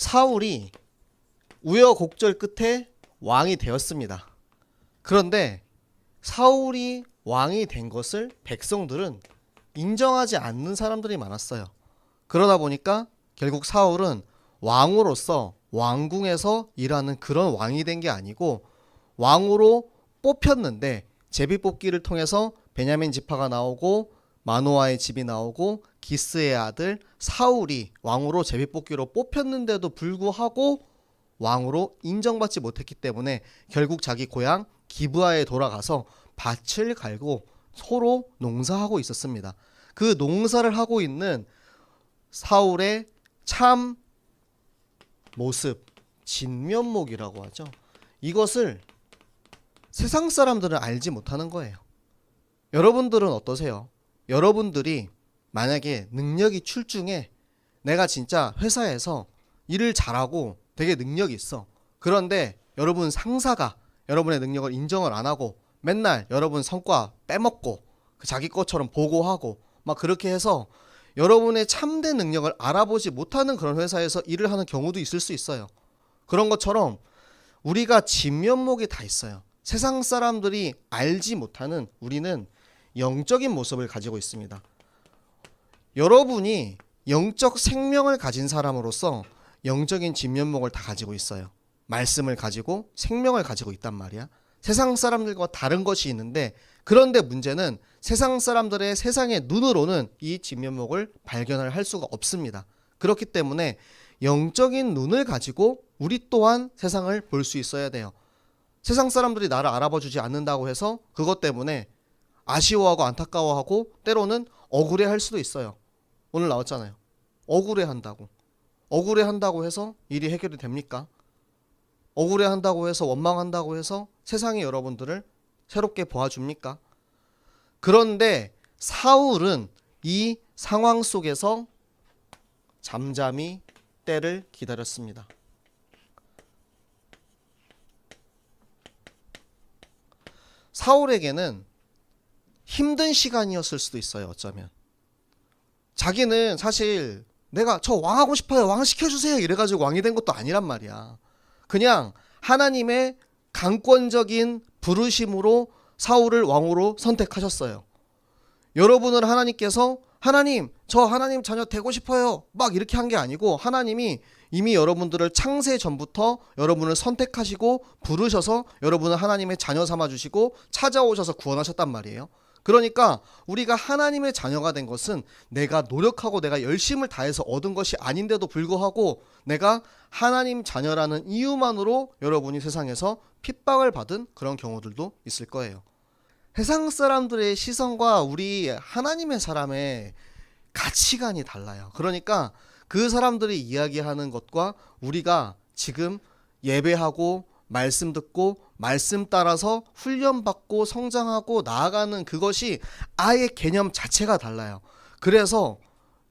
사울이 우여곡절 끝에 왕이 되었습니다. 그런데 사울이 왕이 된 것을 백성들은 인정하지 않는 사람들이 많았어요. 그러다 보니까 결국 사울은 왕으로서 왕궁에서 일하는 그런 왕이 된 게 아니고 왕으로 뽑혔는데 제비 뽑기를 통해서 베냐민 지파가 나오고 마노아의 집이 나오고 기스의 아들 사울이 왕으로 제비뽑기로 뽑혔는데도 불구하고 왕으로 인정받지 못했기 때문에 결국 자기 고향 기브아에 돌아가서 밭을 갈고 서로 농사하고 있었습니다. 그 농사를 하고 있는 사울의 참 모습, 진면목이라고 하죠. 이것을 세상 사람들은 알지 못하는 거예요. 여러분들은 어떠세요? 여러분들이 만약에 능력이 출중해 내가 진짜 회사에서 일을 잘하고 되게 능력이 있어. 그런데 여러분 상사가 여러분의 능력을 인정을 안 하고 맨날 여러분 성과 빼먹고 그 자기 것처럼 보고하고 막 그렇게 해서 여러분의 참된 능력을 알아보지 못하는 그런 회사에서 일을 하는 경우도 있을 수 있어요. 그런 것처럼 우리가 진면목이 다 있어요. 세상 사람들이 알지 못하는 우리는 영적인 모습을 가지고 있습니다. 여러분이 영적 생명을 가진 사람으로서 영적인 진면목을 다 가지고 있어요. 말씀을 가지고 생명을 가지고 있단 말이야. 세상 사람들과 다른 것이 있는데 그런데 문제는 세상 사람들의 세상의 눈으로는 이 진면목을 발견을 할 수가 없습니다. 그렇기 때문에 영적인 눈을 가지고 우리 또한 세상을 볼 수 있어야 돼요. 세상 사람들이 나를 알아봐 주지 않는다고 해서 그것 때문에 아쉬워하고 안타까워하고 때로는 억울해 할 수도 있어요. 오늘 나왔잖아요. 억울해 한다고. 억울해 한다고 해서 일이 해결이 됩니까? 억울해 한다고 해서 원망한다고 해서 세상이 여러분들을 새롭게 보아줍니까? 그런데 사울은 이 상황 속에서 잠잠히 때를 기다렸습니다. 사울에게는 힘든 시간이었을 수도 있어요, 어쩌면. 자기는 사실 내가 저 왕하고 싶어요. 왕 시켜주세요. 이래가지고 왕이 된 것도 아니란 말이야. 그냥 하나님의 강권적인 부르심으로 사울을 왕으로 선택하셨어요. 여러분을 하나님께서 하나님, 저 하나님 자녀 되고 싶어요. 막 이렇게 한 게 아니고 하나님이 이미 여러분들을 창세 전부터 여러분을 선택하시고 부르셔서 여러분을 하나님의 자녀 삼아 주시고 찾아오셔서 구원하셨단 말이에요. 그러니까 우리가 하나님의 자녀가 된 것은 내가 노력하고 내가 열심을 다해서 얻은 것이 아닌데도 불구하고 내가 하나님 자녀라는 이유만으로 여러분이 세상에서 핍박을 받은 그런 경우들도 있을 거예요. 세상 사람들의 시선과 우리 하나님의 사람의 가치관이 달라요. 그러니까 그 사람들이 이야기하는 것과 우리가 지금 예배하고 말씀 듣고 말씀 따라서 훈련받고 성장하고 나아가는 그것이 아예 개념 자체가 달라요. 그래서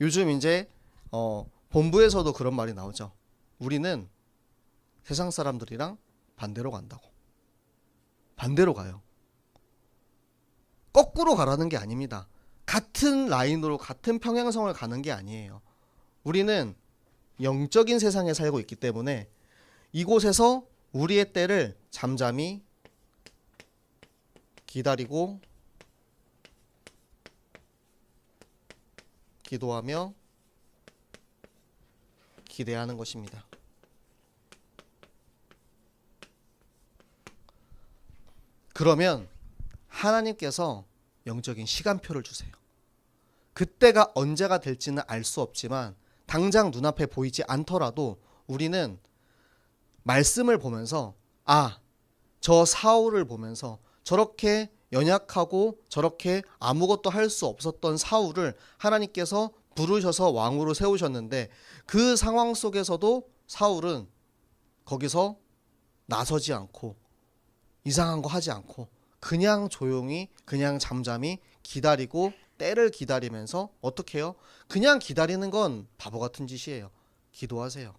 요즘 이제 어 본부에서도 그런 말이 나오죠. 우리는 세상 사람들이랑 반대로 간다고. 반대로 가요. 거꾸로 가라는 게 아닙니다. 같은 라인으로 같은 평행성을 가는 게 아니에요. 우리는 영적인 세상에 살고 있기 때문에 이곳에서 우리의 때를 잠잠히 기다리고 기도하며 기대하는 것입니다. 그러면 하나님께서 영적인 시간표를 주세요. 그때가 언제가 될지는 알 수 없지만 당장 눈앞에 보이지 않더라도 우리는 말씀을 보면서 아, 저 사울을 보면서 저렇게 연약하고 저렇게 아무것도 할 수 없었던 사울을 하나님께서 부르셔서 왕으로 세우셨는데 그 상황 속에서도 사울은 거기서 나서지 않고 이상한 거 하지 않고 그냥 조용히 그냥 잠잠히 기다리고 때를 기다리면서 어떻게 해요? 그냥 기다리는 건 바보 같은 짓이에요. 기도하세요.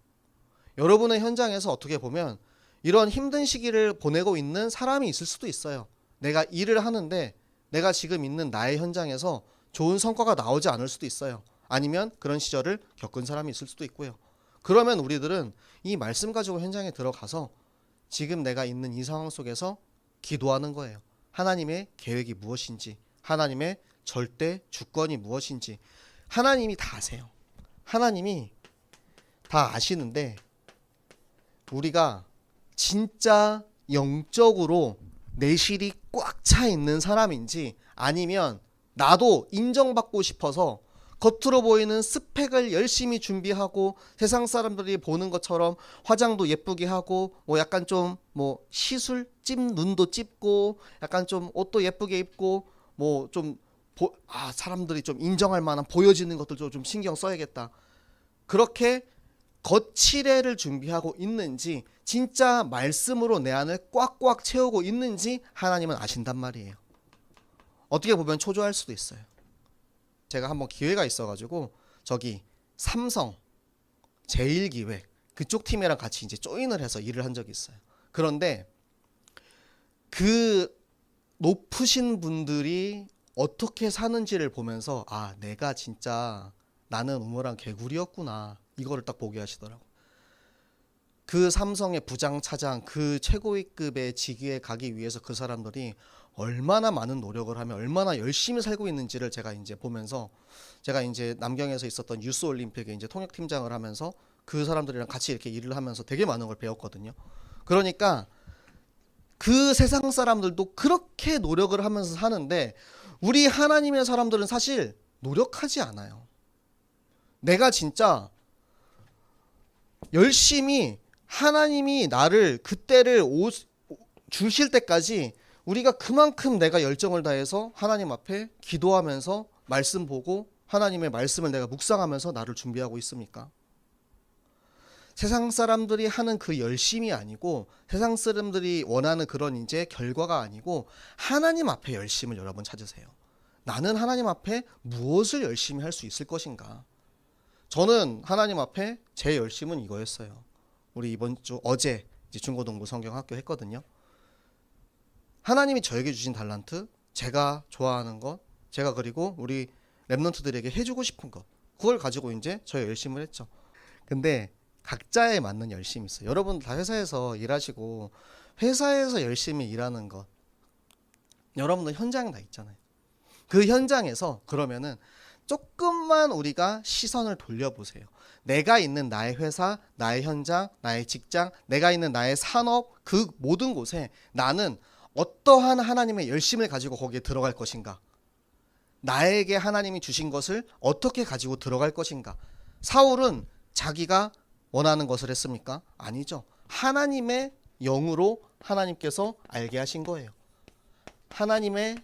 여러분의 현장에서 어떻게 보면 이런 힘든 시기를 보내고 있는 사람이 있을 수도 있어요. 내가 일을 하는데 내가 지금 있는 나의 현장에서 좋은 성과가 나오지 않을 수도 있어요. 아니면 그런 시절을 겪은 사람이 있을 수도 있고요. 그러면 우리들은 이 말씀 가지고 현장에 들어가서 지금 내가 있는 이 상황 속에서 기도하는 거예요. 하나님의 계획이 무엇인지, 하나님의 절대 주권이 무엇인지, 하나님이 다 아세요. 하나님이 다 아시는데 우리가 진짜 영적으로 내실이 꽉 차 있는 사람인지 아니면 나도 인정받고 싶어서 겉으로 보이는 스펙을 열심히 준비하고 세상 사람들이 보는 것처럼 화장도 예쁘게 하고 뭐 약간 좀 뭐 시술 찝 눈도 찝고 약간 좀 옷도 예쁘게 입고 뭐좀 아 사람들이 좀 인정할 만한 보여지는 것들도 좀 신경 써야겠다. 그렇게 거칠애를 준비하고 있는지 진짜 말씀으로 내 안을 꽉꽉 채우고 있는지 하나님은 아신단 말이에요. 어떻게 보면 초조할 수도 있어요. 제가 한번 기회가 있어가지고 저기 삼성 제일기획 그쪽 팀이랑 같이 이제 조인을 해서 일을 한 적이 있어요. 그런데 그 높으신 분들이 어떻게 사는지를 보면서 아 내가 진짜 나는 우물한 개구리였구나 이거를 딱 보게 하시더라고. 그 삼성의 부장 차장 그 최고위급의 직위에 가기 위해서 그 사람들이 얼마나 많은 노력을 하며 얼마나 열심히 살고 있는지를 제가 이제 보면서 제가 이제 남경에서 있었던 유스 올림픽에 이제 통역 팀장을 하면서 그 사람들이랑 같이 이렇게 일을 하면서 되게 많은 걸 배웠거든요. 그러니까 그 세상 사람들도 그렇게 노력을 하면서 사는데 우리 하나님의 사람들은 사실 노력하지 않아요. 내가 진짜 열심히 하나님이 나를 그때를 오, 주실 때까지 우리가 그만큼 내가 열정을 다해서 하나님 앞에 기도하면서 말씀 보고 하나님의 말씀을 내가 묵상하면서 나를 준비하고 있습니까? 세상 사람들이 하는 그 열심이 아니고 세상 사람들이 원하는 그런 이제 결과가 아니고 하나님 앞에 열심을 여러분 찾으세요. 나는 하나님 앞에 무엇을 열심히 할 수 있을 것인가? 저는 하나님 앞에 제 열심은 이거였어요. 우리 이번 주 어제 중고등부 성경학교 했거든요. 하나님이 저에게 주신 달란트, 제가 좋아하는 것, 제가 그리고 우리 랩런트들에게 해주고 싶은 것, 그걸 가지고 이제 저 열심을 했죠. 근데 각자에 맞는 열심이 있어요. 여러분 다 회사에서 일하시고 회사에서 열심히 일하는 것, 여러분들 현장 다 있잖아요. 그 현장에서 그러면은 조금만 우리가 시선을 돌려보세요. 내가 있는 나의 회사, 나의 현장, 나의 직장, 내가 있는 나의 산업, 그 모든 곳에 나는 어떠한 하나님의 열심을 가지고 거기에 들어갈 것인가? 나에게 하나님이 주신 것을 어떻게 가지고 들어갈 것인가? 사울은 자기가 원하는 것을 했습니까? 아니죠. 하나님의 영으로 하나님께서 알게 하신 거예요. 하나님의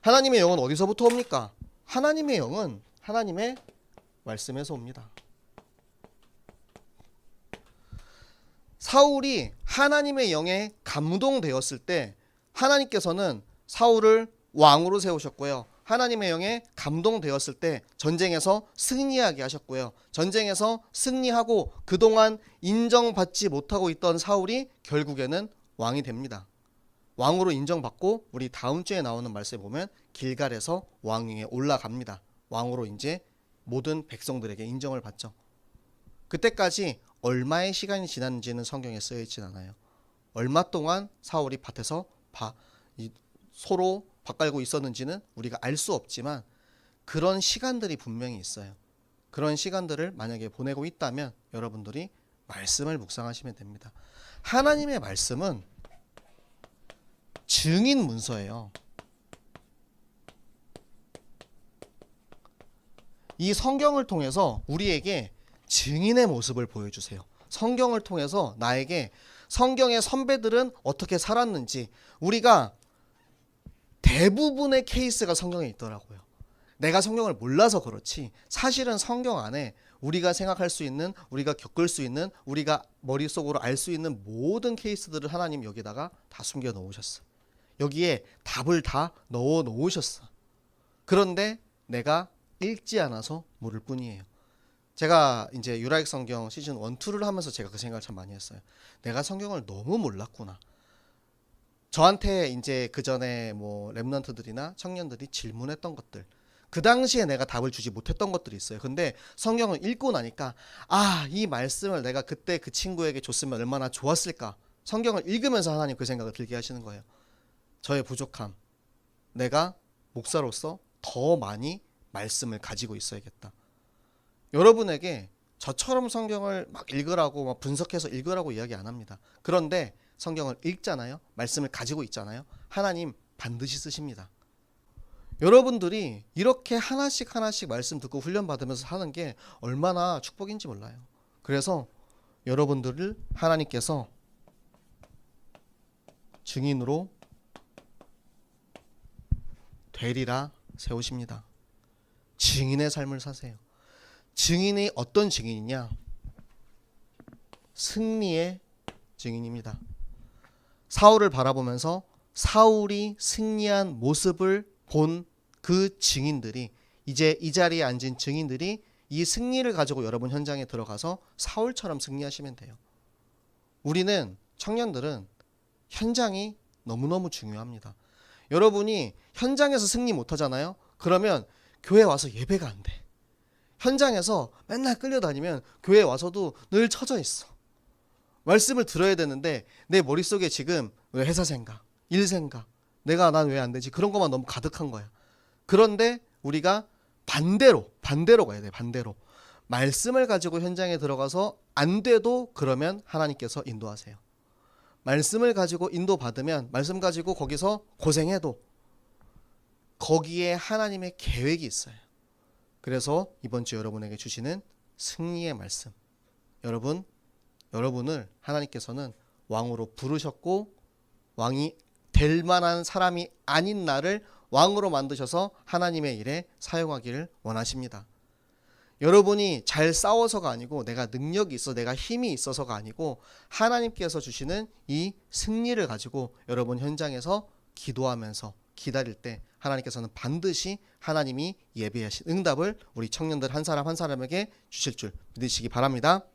하나님의 영은 어디서부터 옵니까? 하나님의 영은 하나님의 말씀에서 옵니다. 사울이 하나님의 영에 감동되었을 때 하나님께서는 사울을 왕으로 세우셨고요. 하나님의 영에 감동되었을 때 전쟁에서 승리하게 하셨고요. 전쟁에서 승리하고 그동안 인정받지 못하고 있던 사울이 결국에는 왕이 됩니다. 왕으로 인정받고 우리 다음 주에 나오는 말씀에 보면 길갈에서 왕위에 올라갑니다. 왕으로 이제 모든 백성들에게 인정을 받죠. 그때까지 얼마의 시간이 지났는지는 성경에 쓰여 있진 않아요. 얼마 동안 사울이 밭에서 바, 이, 소로 밭갈고 있었는지는 우리가 알 수 없지만 그런 시간들이 분명히 있어요. 그런 시간들을 만약에 보내고 있다면 여러분들이 말씀을 묵상하시면 됩니다. 하나님의 말씀은 증인 문서예요. 이 성경을 통해서 우리에게 증인의 모습을 보여주세요. 성경을 통해서 나에게 성경의 선배들은 어떻게 살았는지 우리가 대부분의 케이스가 성경에 있더라고요. 내가 성경을 몰라서 그렇지 사실은 성경 안에 우리가 생각할 수 있는 우리가 겪을 수 있는 우리가 머릿속으로 알 수 있는 모든 케이스들을 하나님 여기다가 다 숨겨 놓으셨어. 여기에 답을 다 넣어 놓으셨어. 그런데 내가 읽지 않아서 모를 뿐이에요. 제가 이제 유라익 성경 시즌 1, 2를 하면서 제가 그 생각을 참 많이 했어요. 내가 성경을 너무 몰랐구나. 저한테 이제 그 전에 뭐 랩런트들이나 청년들이 질문했던 것들 그 당시에 내가 답을 주지 못했던 것들이 있어요. 근데 성경을 읽고 나니까 아, 이 말씀을 내가 그때 그 친구에게 줬으면 얼마나 좋았을까. 성경을 읽으면서 하나님 그 생각을 들게 하시는 거예요. 저의 부족함. 내가 목사로서 더 많이 말씀을 가지고 있어야겠다. 여러분에게 저처럼 성경을 막 읽으라고 막 분석해서 읽으라고 이야기 안 합니다. 그런데 성경을 읽잖아요. 말씀을 가지고 있잖아요. 하나님 반드시 쓰십니다. 여러분들이 이렇게 하나씩 하나씩 말씀 듣고 훈련 받으면서 하는 게 얼마나 축복인지 몰라요. 그래서 여러분들을 하나님께서 증인으로 되리라 세우십니다. 증인의 삶을 사세요. 증인이 어떤 증인이냐? 승리의 증인입니다. 사울을 바라보면서 사울이 승리한 모습을 본 그 증인들이 이제 이 자리에 앉은 증인들이 이 승리를 가지고 여러분 현장에 들어가서 사울처럼 승리하시면 돼요. 우리는 청년들은 현장이 너무너무 중요합니다. 여러분이 현장에서 승리 못 하잖아요. 그러면 교회 와서 예배가 안 돼. 현장에서 맨날 끌려다니면 교회 와서도 늘 처져 있어. 말씀을 들어야 되는데 내 머릿속에 지금 왜 회사 생각, 일 생각, 내가 난 왜 안 되지? 그런 것만 너무 가득한 거야. 그런데 우리가 반대로 반대로 가야 돼. 반대로. 말씀을 가지고 현장에 들어가서 안 돼도 그러면 하나님께서 인도하세요. 말씀을 가지고 인도 받으면 말씀 가지고 거기서 고생해도 거기에 하나님의 계획이 있어요. 그래서 이번 주 여러분에게 주시는 승리의 말씀. 여러분, 여러분을 하나님께서는 왕으로 부르셨고 왕이 될 만한 사람이 아닌 나를 왕으로 만드셔서 하나님의 일에 사용하기를 원하십니다. 여러분이 잘 싸워서가 아니고 내가 능력이 있어 내가 힘이 있어서가 아니고 하나님께서 주시는 이 승리를 가지고 여러분 현장에서 기도하면서 기다릴 때 하나님께서는 반드시 하나님이 예배하신 응답을 우리 청년들 한 사람 한 사람에게 주실 줄 믿으시기 바랍니다.